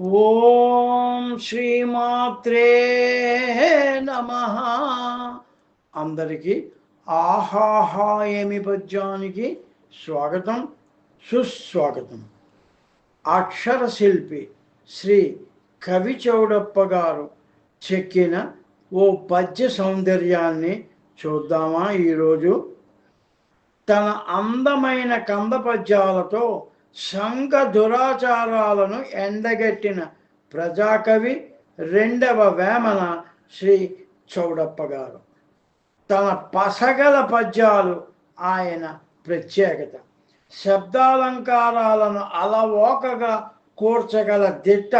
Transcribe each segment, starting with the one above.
ఓం శ్రీమాత్రే నమ. అందరికీ ఆహాహా ఏమి పద్యానికి స్వాగతం సుస్వాగతం. అక్షర శిల్పి శ్రీ కవి చౌడప్ప గారు చెక్కిన ఓ పద్య సౌందర్యాన్ని చూద్దామా ఈరోజు? తన అందమైన కంద పద్యాలతో సంఘ దురాచారాలను ఎండగట్టిన ప్రజాకవి రెండవ వేమన శ్రీ చౌడప్ప గారు. తన పసగల పద్యాలు ఆయన ప్రత్యేకత. శబ్దాలంకారాలను అలవోకగా కూర్చగల దిట్ట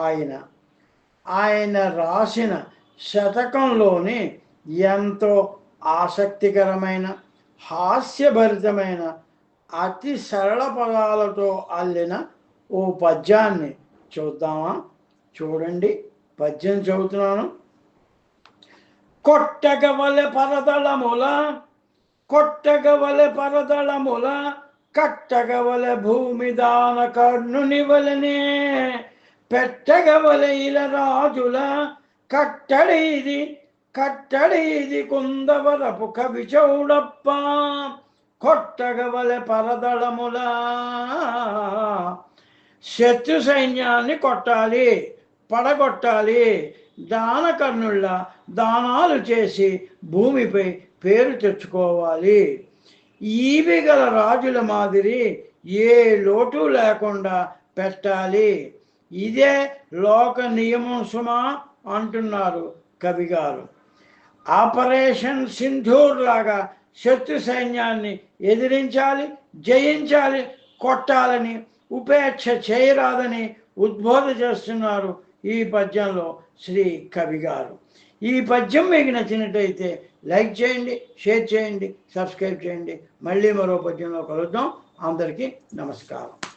ఆయన. ఆయన రాసిన శతకంలోని ఎంతో ఆసక్తికరమైన హాస్యభరితమైన అతి సరళ పదాలతో అల్లిన ఓ పద్యాన్ని చూద్దామా? చూడండి. పద్యం చదువుతున్నాను. కొట్టగవలె పరదళముల కొట్టగవలె పరదళముల కట్టగవలె భూమి దాన కర్ణుని వలనే పెట్టగవలె ఇల రాజుల కట్టడి ఇది కట్టడి ఇది కుందవరపు కవి చౌడప్ప. కొట్టగవలె పరదళముల. శత్రు సైన్యాన్ని కొట్టాలి పడగొట్టాలి. దానకర్ణుళ్ళ దానాలు చేసి భూమిపై పేరు తెచ్చుకోవాలి. ఈవి గల రాజుల మాదిరి ఏ లోటు లేకుండా పెట్టాలి. ఇదే లోక నియమం సుమా అంటున్నారు కవిగారు. ఆపరేషన్ సింధూర్ లాగా శత్రు సైన్యాన్ని ఎదిరించాలి జయించాలి కొట్టాలని ఉపేక్ష చేయరాదని ఉద్బోధ చేస్తున్నారు ఈ పద్యంలో శ్రీ కవి గారు. ఈ పద్యం మీకు నచ్చినట్టయితే లైక్ చేయండి షేర్ చేయండి సబ్స్క్రైబ్ చేయండి. మళ్ళీ మరో పద్యంలో కలుద్దాం. అందరికీ నమస్కారం.